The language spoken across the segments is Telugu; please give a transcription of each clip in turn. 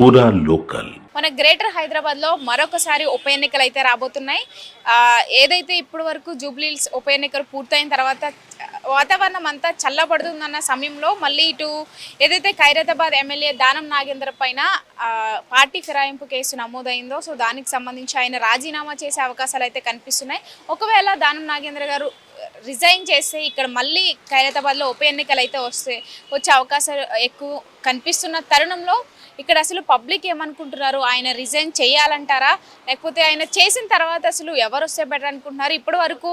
పూరా లోకల్. మన గ్రేటర్ హైదరాబాద్లో మరొకసారి ఉప ఎన్నికలు అయితే రాబోతున్నాయి ఏదైతే ఇప్పటి వరకు జూబ్లీల్స్ ఉప ఎన్నికలు పూర్తయిన తర్వాత వాతావరణం అంతా చల్లబడుతుందన్న సమయంలో మళ్ళీ ఇటు ఏదైతే ఖైరతాబాద్ ఎమ్మెల్యే దానం నాగేంద్ర పైన పార్టీ ఫిరాయింపు కేసు నమోదైందో సో దానికి సంబంధించి ఆయన రాజీనామా చేసే అవకాశాలు అయితే కనిపిస్తున్నాయి. ఒకవేళ దానం నాగేంద్ర గారు రిజైన్ చేస్తే ఇక్కడ మళ్ళీ ఖైరతాబాద్లో ఉప ఎన్నికలు అయితే వస్తే వచ్చే అవకాశాలు ఎక్కువ కనిపిస్తున్న తరుణంలో ఇక్కడ అసలు పబ్లిక్ ఏమనుకుంటున్నారు? ఆయన రిజైన్ చేయాలంటారా? లేకపోతే ఆయన చేసిన తర్వాత అసలు ఎవరు వస్తే బెటర్ అనుకుంటున్నారు? ఇప్పటి వరకు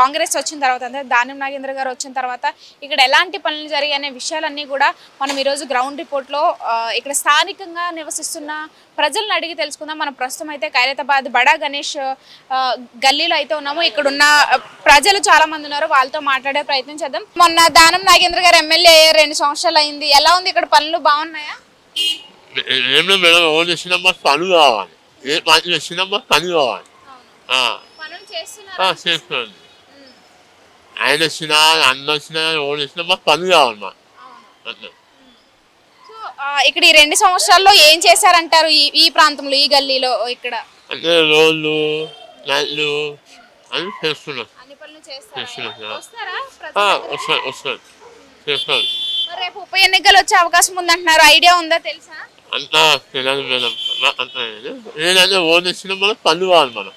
కాంగ్రెస్ వచ్చిన తర్వాత అంటే దానం నాగేంద్ర గారు వచ్చిన తర్వాత ఇక్కడ ఎలాంటి పనులు జరిగాయి అనే విషయాలన్నీ కూడా మనం ఈరోజు గ్రౌండ్ రిపోర్ట్లో ఇక్కడ స్థానికంగా నివసిస్తున్న ప్రజలను అడిగి తెలుసుకుందాం. మనం ప్రస్తుతం అయితే ఖైరతాబాద్ బడా గణేష్ గల్లీలో అయితే ఉన్నాము. ఇక్కడ ఉన్న ప్రజలు చాలా మంది ఉన్నారు. వాళ్ళతో మాట్లాడే ప్రయత్నం చేద్దాం. మొన్న దానం నాగేంద్ర గారు ఎమ్మెల్యే రెండు సంవత్సరాలు అయింది. ఎలా ఉంది ఇక్కడ పనులు? బాగున్నాయా? ఏం లేదు మేడం ఎవరు చేసినా మాకు పని కావాలి. ఏ పని చేసినా మాకు పని కావాలి. పనులు చేస్తున్నాను ఆయన వచ్చినా అన్న వచ్చినా ఎవరు మాకు పని కావాలి మా అట్లా. ఇక్కడ ఈ రెండు సంవత్సరాల్లో ఏం చేశారంటారు ఈ ఈ ప్రాంతంలో ఈ గల్లీలో ఇక్కడ? అంటే రోడ్లు లైట్లు అన్ని చేస్తున్నాం. పనులు రేపు ఉప ఎన్నికలు వచ్చే అవకాశం ఉందంటున్నారు. ఐడియా ఉందా తెలుసా? అంతా తెలియదు మేడం అంతా వచ్చినా మనకు పని కావాలి మనం.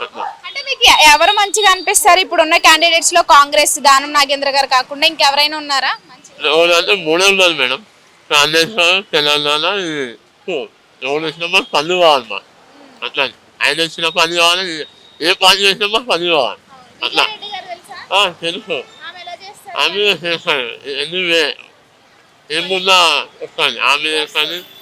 అట్లా. అంటే మీకు ఎవరు మంచిగా అనిపిస్తారు? ఇప్పుడు ఉన్న క్యాండిడేట్స్లో కాంగ్రెస్ దానం నాగేంద్ర గారు కాకుండా ఇంకెవరైనా ఉన్నారా? మంచిగా? ఎవరు అంటే మూడే ఉన్నది మేడం. కాంగ్రెస్ తెలంగాణ ఎవరు వచ్చినా మనకు పని కావాలి మా అట్లా. ఆయన వచ్చిన పని కావాలి ఏ పని చేసినా మాకు పని కావాలి. అట్లా. తెలుసా? ఆమె చేస్తాను వే- ఏమున్నా వస్తాను ఆమె చేస్తాను.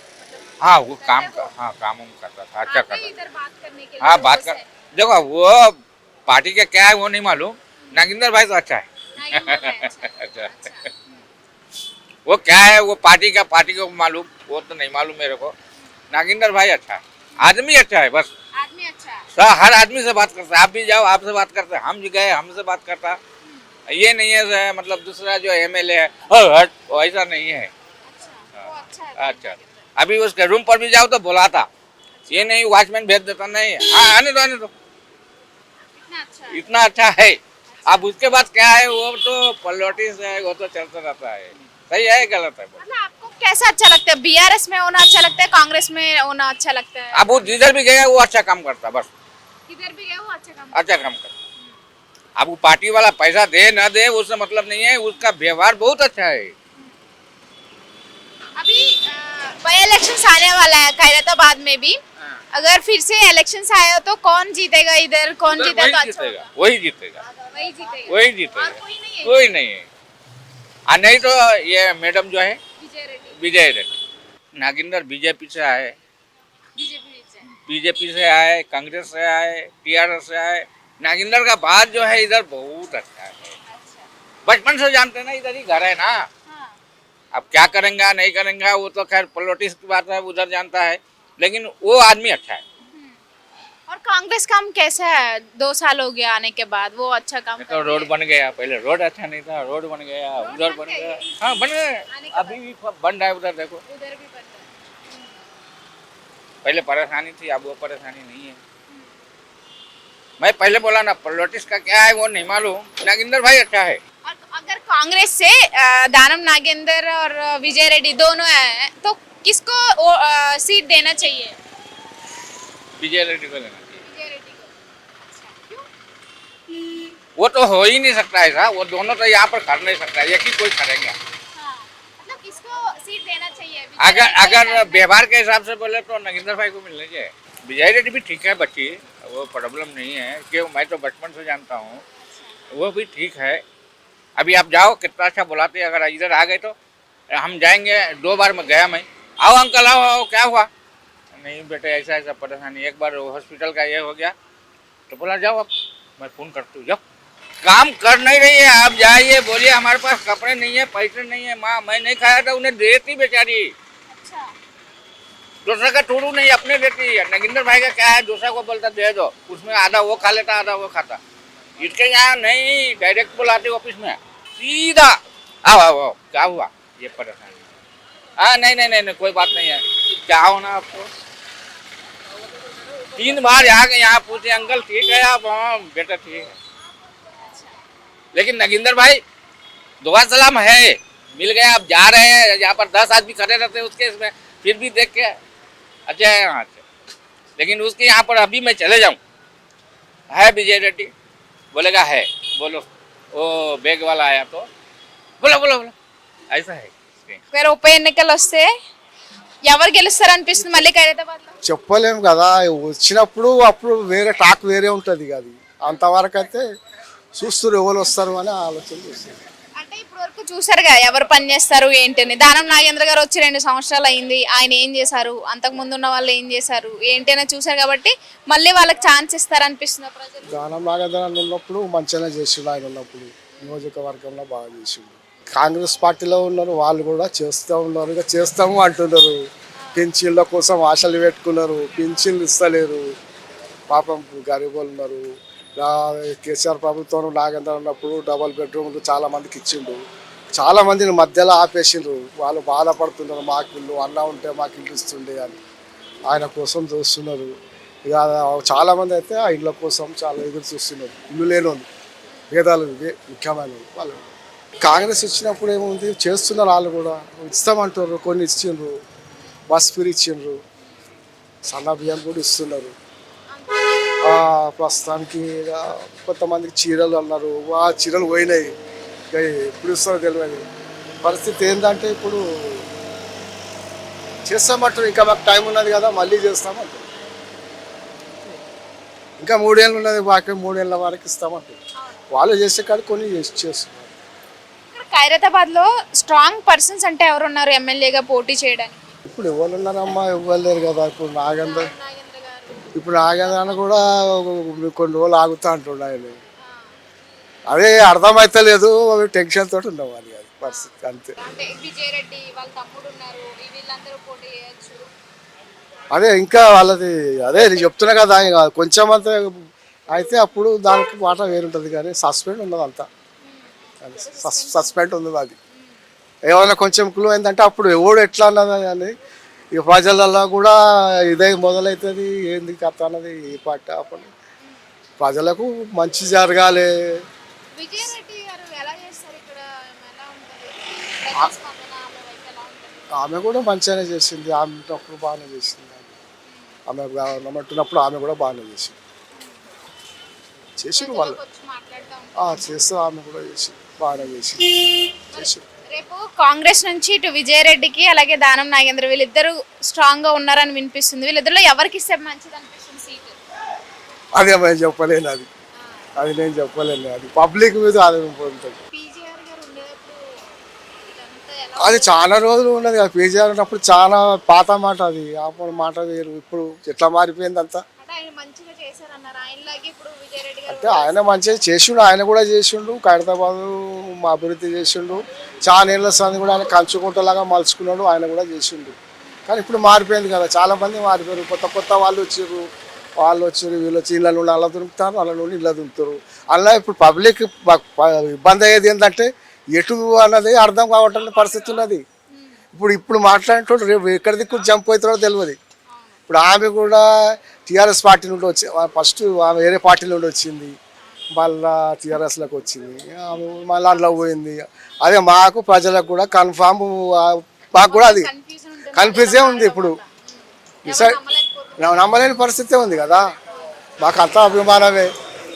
हाँ वो काम कर, हाँ काम उम करता था अच्छा करता हाँ बात कर देखो वो पार्टी का क्या है वो नहीं मालूम। नागिंदर भाई तो अच्छा है। अच्छा, अच्छा। वो क्या है वो पार्टी का पार्टी को मालूम वो तो नहीं मालूम मेरे को। नागिंदर भाई अच्छा है। आदमी अच्छा है बस। आदमी अच्छा है। हर आदमी से बात करता है आप भी जाओ आपसे बात करते हैं हम भी गए हमसे बात करता ये नहीं है मतलब दूसरा जो एम एल ए है। "ओ, हट वो ऐसा नहीं है। है अच्छा। अभी उसके रूम पर भी जाओ तो बुलाता। ये नहीं वॉचमैन भेज देता नहीं। हाँ आने दो आने दो। इतना अच्छा है। इतना अच्छा है। अब उसके बाद क्या है वो तो पॉलिटिक्स है वो तो चलता रहता है। सही है गलत है? मतलब आपको कैसा अच्छा लगता है? बीआरएस में होना अच्छा लगता है कांग्रेस में होना अच्छा लगता है? अब वो जिधर भी गया वो अच्छा काम करता बस। किधर भी गए वो अच्छा काम अच्छा काम करता। अब वो पार्टी वाला पैसा दे ना दे उससे मतलब नहीं है उसका व्यवहार बहुत अच्छा है अभी बाई इलेक्शन आने वाला है खैरताबाद में भी। अगर फिर से इलेक्शन आए तो कौन जीतेगा इधर? कौन तो वही अच्छा जीतेगा वही जीतेगा। वही जीतेगा। वही जीतेगा। कोई नहीं है। कोई नहीं है। आ नहीं तो ये मैडम जो है विजय रेड्डी। नागिंदर बीजेपी से आए। बीजेपी से बीजेपी से आए कांग्रेस से आए टीआरएस से आए। नागिंदर का बात जो है इधर बहुत अच्छा है। अच्छा। बचपन से जानते ना इधर ही घर है ना। हाँ अब क्या करेंगे नहीं करेंगे वो तो खैर पॉलिटिक्स की बात है उधर जानता है लेकिन वो आदमी अच्छा है। और कांग्रेस काम कैसा है? दो साल हो गया आने के बाद वो अच्छा काम तो रोड बन गया पहले रोड अच्छा नहीं था रोड बन गया उधर बन गया। हाँ बन गया। अभी भी बन रहा है उधर देखो। उधर भी बन रहा है। पहले परेशानी थी अब वो परेशानी नहीं है। मैं पहले बोला ना पॉलिटिक्स का क्या है वो नहीं मालूम। नागिंदर भाई अच्छा है। कांग्रेस से दानम नागेंद्र और विजय रेड्डी दोनों हैं तो किसको सीट देना चाहिए? विजय रेड्डी को लेना चाहिए। अच्छा वो तो हो ही नहीं सकता ऐसा वो दोनों तो यहाँ पर कर नहीं सकता एक ही कोई करेंगे हाँ मतलब किसको सीट देना चाहिए? अगर अगर व्यवहार के हिसाब से बोले तो नगिंदर भाई को मिलने चाहिए। विजय रेड्डी भी ठीक है बच्ची वो प्रॉब्लम नहीं है क्यों? मैं तो बचपन से जानता हूँ। वो भी ठीक है अभी आप जाओ कितना अच्छा बुलाते हैं, अगर इधर आ गए तो। हम जाएँगे दो बार में गया मैं। आओ अंकल आओ आओ क्या हुआ? नहीं बेटे ऐसा ऐसा परेशानी। एक बार हॉस्पिटल का ये हो गया तो बोला जाओ अब मैं फ़ोन करती हूँ जाओ। काम कर नहीं रही है आप जाइए बोलिए हमारे पास कपड़े नहीं है पैसे नहीं है माँ मैं नहीं खाया था उन्हें देती बेचारी। दूसरा का टूरू नहीं अपने देती है। नगिंदर भाई का क्या है दूसरा को बोलता दे दो। उसमें आधा वो खा लेता आधा वो खाता। इसके यहाँ नहीं डायरेक्ट बुलाते ऑफ़िस में। सीधा। आओ आओ आओ, क्या हुआ? ये परेशानी। हाँ नहीं नहीं नहीं कोई बात नहीं है। क्या होना आपको। तीन बार यहाँ के यहाँ पूछे, अंकल, ठीक है आप? हाँ बेटा ठीक है। लेकिन नगिंदर भाई, दुआ सलाम है। मिल गए आप जा रहे हैं। यहाँ पर दस आदमी खड़े रहते हैं उसके इसमें फिर भी देख के अच्छा है यहाँ से। लेकिन उसके यहाँ पर अभी मैं चले जाऊँ। है, विजय रेड्डी? बोलेगा है बोलो वो बैग वाला आया तो बोलो बोलो बोलो ऐसा है इसके। ఒకవేళ ఉప ఎన్నికలు వస్తే ఎవరు గెలుస్తారు అనిపిస్తుంది మళ్ళీ ఖైరతాబాద్ లో చెప్పలేము కదా వచ్చినప్పుడు అప్పుడు వేరే టాక్ వేరే ఉంటుంది అది అంతవరకు అయితే చూస్తారు ఎవరు వస్తారు అని ఆలోచన చేస్తారు అంటే ఇప్పుడు వరకు చూసారుగా ఎవరు పని చేస్తారు ఏంటని. దానం నాగేంద్ర గారు వచ్చి రెండు సంవత్సరాలు అయింది ఆయన ఏం చేశారు అంతకు ముందు ఉన్న వాళ్ళు ఏం చేశారు ఏంటైనా చూశారు చూసారు కాబట్టి మళ్ళీ వాళ్ళకి ఛాన్స్ ఇస్తారు అనిపిస్తుంది ప్రజలు? దానం నాగేంద్ర ఉన్నప్పుడు మంచిగానే చేసిండు ఆయన ఉన్నప్పుడు నియోజకవర్గంలో బాగా చేసిండు. కాంగ్రెస్ పార్టీలో ఉన్నారు వాళ్ళు కూడా చేస్తూ ఉన్నారు ఇక చేస్తాము అంటున్నారు. పెన్షన్ల కోసం ఆశలు పెట్టుకున్నారు పింఛన్లు ఇస్తలేరు. పాపం గరీబ్ ఉన్నారు. కేసీఆర్ ప్రభుత్వం నాగేంద్ర ఉన్నప్పుడు డబల్ బెడ్రూమ్లు చాలా మందికి ఇచ్చిండు. చాలా మందిని మధ్యలో ఆపేసిండ్రు. వాళ్ళు బాధపడుతున్నారు మాకు ఇల్లు అన్న ఉంటే మాకు ఇల్లు ఇస్తుండే అని. ఆయన కోసం చూస్తున్నారు. ఇక చాలా మంది అయితే ఆ ఇళ్ళ కోసం చాలా ఎదురు చూస్తున్నారు. ఇల్లు లేని వాళ్ళు పేదాలు ముఖ్యమైన వాళ్ళు. కాంగ్రెస్ వచ్చినప్పుడు ఏముంది? చేస్తున్నారు వాళ్ళు కూడా ఇస్తామంటారు కొన్ని ఇచ్చిండ్రు. బస్ ఫ్రీ ఇచ్చిండ్రు. సన్న బియ్యం కూడా ఇస్తున్నారు. ప్రస్తుతానికి కొంతమందికి చీరలు అన్నారు. ఆ చీరలు పోయినాయి. ఎప్పుడు ఇస్తారో తెలియదు పరిస్థితి ఏంటంటే ఇప్పుడు చేస్తామంటారు ఇంకా మాకు టైం ఉన్నది కదా మళ్ళీ చేస్తామంటారు ఇంకా మూడేళ్ళు ఉన్నది మాకు మూడేళ్ళ వరకు ఇస్తామంటారు వాళ్ళు చేసే కాదు కొన్ని చేసి చేస్తున్నారు. ఇక్కడ ఖైరతాబాద్లో స్ట్రాంగ్ పర్సన్స్ అంటే ఎవరు ఉన్నారు ఎమ్మెల్యేగా పోటీ చేయడానికి? ఇప్పుడు ఎవరు ఉన్నారమ్మా ఇవ్వలేరు లేరు కదా. ఇప్పుడు నాగేంద్ర ఇప్పుడు నాగేంద్ర కూడా కొన్ని రోజులు ఆగుతా అంటుండు ఆయన. అదే అర్థమైతలేదు టెన్షన్ తోటి ఉన్నాం అది అది పరిస్థితి అంతే. పోటీ అదే ఇంకా వాళ్ళది అదే నేను చెప్తున్నా కదా కొంచెం అంత అయితే అప్పుడు దానికి మాట వేరుంటుంది కానీ సస్పెండ్ ఉన్నది అంతా. సస్- సస్పెండ్ ఉంది అది. ఏమైనా కొంచెం క్లూ ఏంటంటే అప్పుడు ఎవడు ఎట్లా అన్నది అని ఇక ప్రజలలో కూడా ఇదే మొదలవుతుంది ఏంది కథ అన్నది ఈ పట్ట అప్పుడు. ప్రజలకు మంచి జరగాలి విజయ్ రెడ్డి గారు ఎలా చేస్తారు ఇక్కడ? ఎలా ఉంటుంది? ప్రజాస్పందన ఆమె కూడా మంచిగానే చేసింది. ఆమె ఉన్నప్పుడు బాగానే చేసింది. ఆమె గవర్నమెంట్ ఉన్నప్పుడు ఆమె కూడా బాగానే చేసింది. చేసిండు వాళ్ళు. వచ్చి మాట్లాడుతూ ఉంటారు. ఆ, చేస్తూ ఆమె కూడా చేసి బాగానే చేసి చేసి రేపు కాంగ్రెస్ నుంచి ఇటు విజయ్ రెడ్డికి అలాగే దానం నాగేంద్ర వీళ్ళిద్దరు స్ట్రాంగ్గా ఉన్నారని వినిపిస్తుంది. వీళ్ళిద్దరిలో ఎవరికి ఇస్తే మంచిది అనిపిస్తుంది సీట్? అదే నేను చెప్పలేను అది. అది నేను చెప్పలేను అది పబ్లిక్ మీద ఎలా అది చాలా రోజులు ఉన్నది అది పీజీఆర్ ఉన్నప్పుడు చాలా పాత మాట అది అప్పుడు మాట వేరు ఇప్పుడు ఎట్లా మారిపోయింది అంతా? అంటే ఆయన మంచిగా చేసిండు ఆయన కూడా చేసిండు ఖైరతాబాద్ మా అభివృద్ధి చేసిండు చాలా ఏళ్ళ సంది కూడా ఆయన కంచుకుంటలాగా మలుచుకున్నాడు ఆయన కూడా చేసిండు. కానీ ఇప్పుడు మారిపోయింది కదా చాలా మంది మారిపోయారు కొత్త కొత్త వాళ్ళు వచ్చారు వాళ్ళు వచ్చారు వీళ్ళు వచ్చి ఇళ్ళ నుండి అలా దురుకుతారు అలా నుండి ఇళ్ళ దురుకుతారు. అలా ఇప్పుడు పబ్లిక్ ఇబ్బంది అయ్యేది ఏంటంటే ఎటు అన్నది అర్థం కావటం పరిస్థితి ఉన్నది. ఇప్పుడు ఇప్పుడు మాట్లాడేటోడు రేపు ఎక్కడి దిక్కు జంప్ అవుతారో తెలియదు ఇప్పుడు ఆమె కూడా టీఆర్ఎస్ పార్టీ నుండి వచ్చి ఫస్ట్ ఆమె వేరే పార్టీ నుండి వచ్చింది. మళ్ళా టీఆర్ఎస్లోకి వచ్చింది. మళ్ళీ అందులో పోయింది. అదే మాకు ప్రజలకు కూడా కన్ఫామ్ మాకు కూడా అది కన్ఫ్యూజే ఉంది ఇప్పుడు. నమ్మలేని పరిస్థితే ఉంది కదా మాకు అంతా అభిమానమే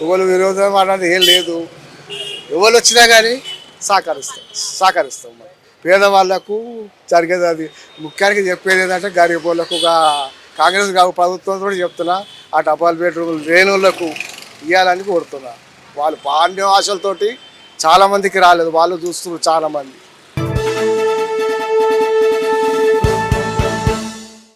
ఎవరు విరోధం అన్నది ఏం లేదు ఎవరు వచ్చినా కానీ సహకరిస్తాం సహకరిస్తాం మరి పేదవాళ్ళకు జరిగేది అది ముఖ్యానికి చెప్పేది ఏంటంటే గరీబ్ వాళ్ళకు ఒక కాంగ్రెస్ గా- ప్రభుత్వం కూడా చెప్తున్నా ఆ డబల్ బెడ్రూమ్ లేని వాళ్ళకు ఇవ్వాలని కోరుతున్నా వాళ్ళు పాండ్య ఆశలతోటి చాలామందికి రాలేదు వాళ్ళు చూస్తున్నారు చాలామంది